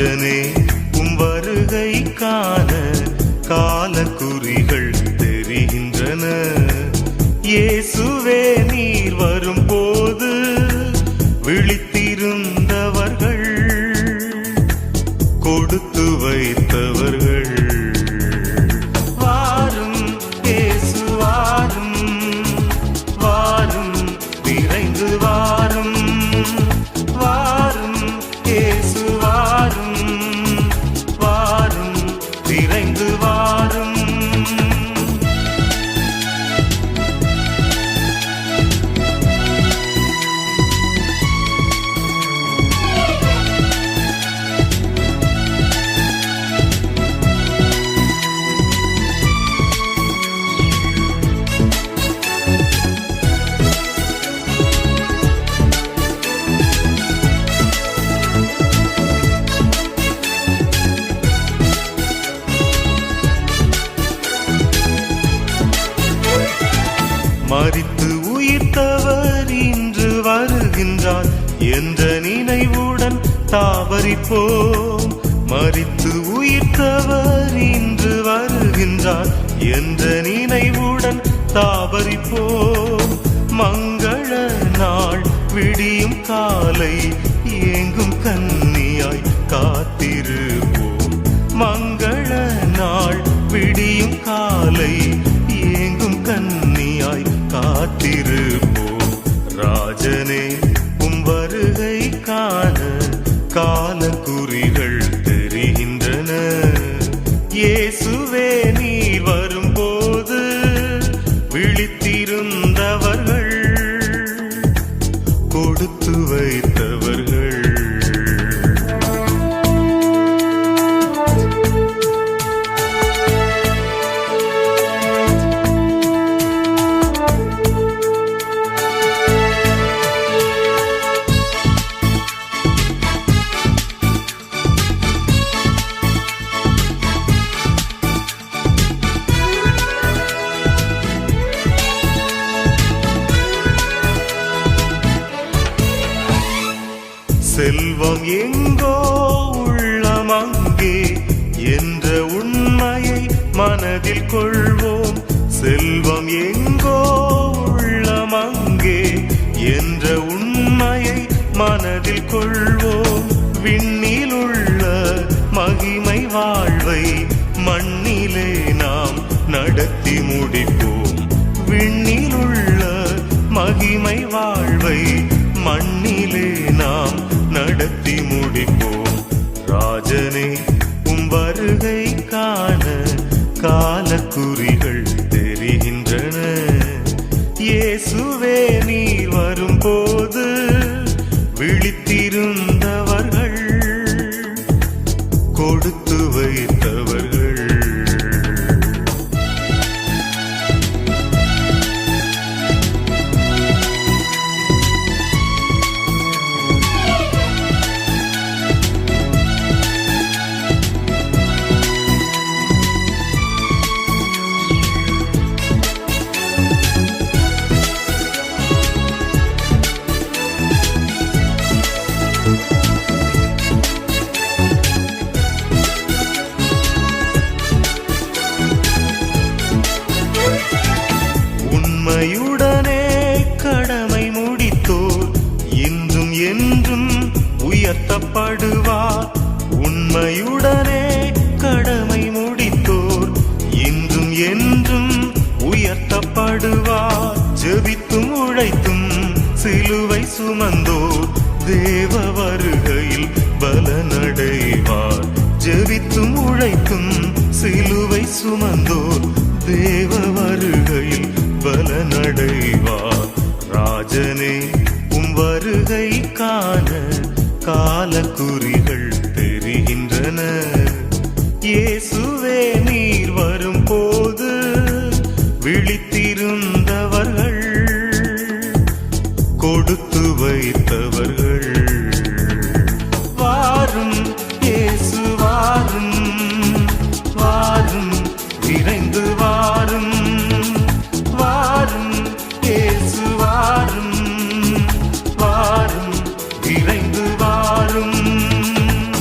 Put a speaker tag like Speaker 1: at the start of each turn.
Speaker 1: ராஜனே உம் வருகை காண கால குறிகள் தெரிகின்றன. இயேசுவே மறித்து உயிர்த்தவர் இன்று வருகின்றார். என்ற நினைவுடன் தாவரிப்போம்? மறித்து உயிர்த்தவர் இன்று வருகின்றார். என்ற நினைவுடன் தாவரிப்போம்? மங்கள நாள் விடியும் காலை ஏங்கும் கன்னியாய் காத்திரு செல்வம் எங்கோ உள்ளம் அங்கே என்ற உண்மையை மனதில் கொள்வோம். செல்வம் எங்கோ உள்ளம் அங்கே என்ற உண்மையை மனதில் கொள்வோம். விண்ணில் உள்ள மகிமை வாழ்வை மண்ணிலே நாம் நடத்தி முடிப்போம். வைத்தவர்கள். உயர்த்தப்படுவார் உண்மையுடனே கடமை முடித்தோர். இன்றும் என்றும் உயர்த்தப்படுவார். ஜெபித்தும் உழைத்தும் சிலுவை சுமந்தோர். தேவ வருகையில் பலனடைவார். ஜெபித்தும் உழைத்தும் சிலுவை சுமந்தோர். தேவ வருகையில் பலனடைவார். ராஜனே குறிகள் தெரிகின்றன. இயேசுவே நீர் வரும் போது விழித்திருந்தவர்கள் கொடுத்து வைத்தவர்கள். வாரும்